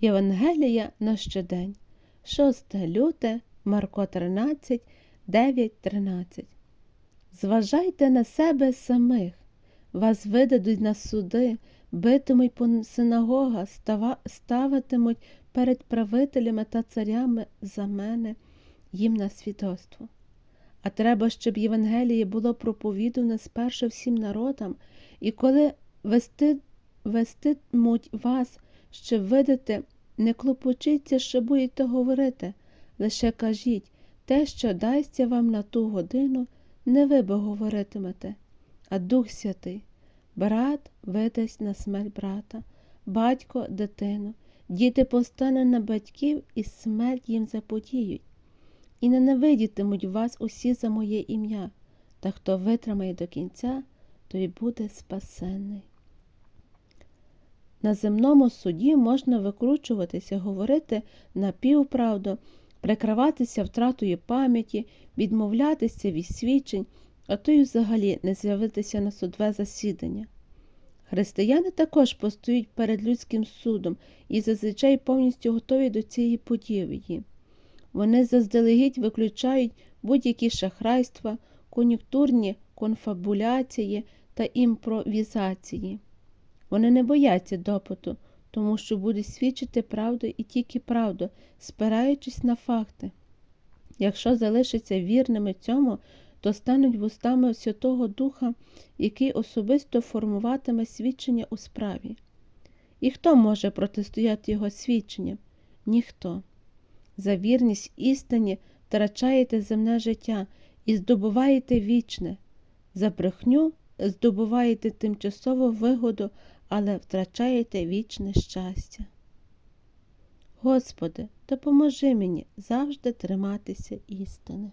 Євангелія на щодень, 6 люте, Марко 13, 9, 13. Зважайте на себе самих, вас видадуть на суди, битимуть по синагогах, ставитимуть перед правителями та царями за мене, їм на свідоцтво. А треба, щоб Євангеліє було проповідане спершу всім народам, і коли вести, вестимуть вас, щоб видати, не клопочіться, що будете говорити, лише кажіть те, що дасться вам на ту годину, не ви бо говоритимете, а Дух Святий. Брат видасть на смерть брата, батько дитину, діти постане на батьків і смерть їм заподіють. І ненавидітимуть вас усі за моє ім'я, та хто витримає до кінця, той буде спасенний. На земному суді можна викручуватися, говорити напівправду, прикриватися втратою пам'яті, відмовлятися від свідчень, а то й взагалі не з'явитися на судове засідання. Християни також постоють перед людським судом і зазвичай повністю готові до цієї події. Вони заздалегідь виключають будь-які шахрайства, кон'юнктурні конфабуляції та імпровізації. Вони не бояться допиту, тому що будуть свідчити правду і тільки правду, спираючись на факти. Якщо залишаться вірними цьому, то стануть вустами Святого Духа, який особисто формуватиме свідчення у справі. І хто може протистояти його свідченням? Ніхто. За вірність істині втрачаєте земне життя і здобуваєте вічне. За брехню здобуваєте тимчасову вигоду, але втрачаєте вічне щастя. Господи, допоможи мені завжди триматися істини.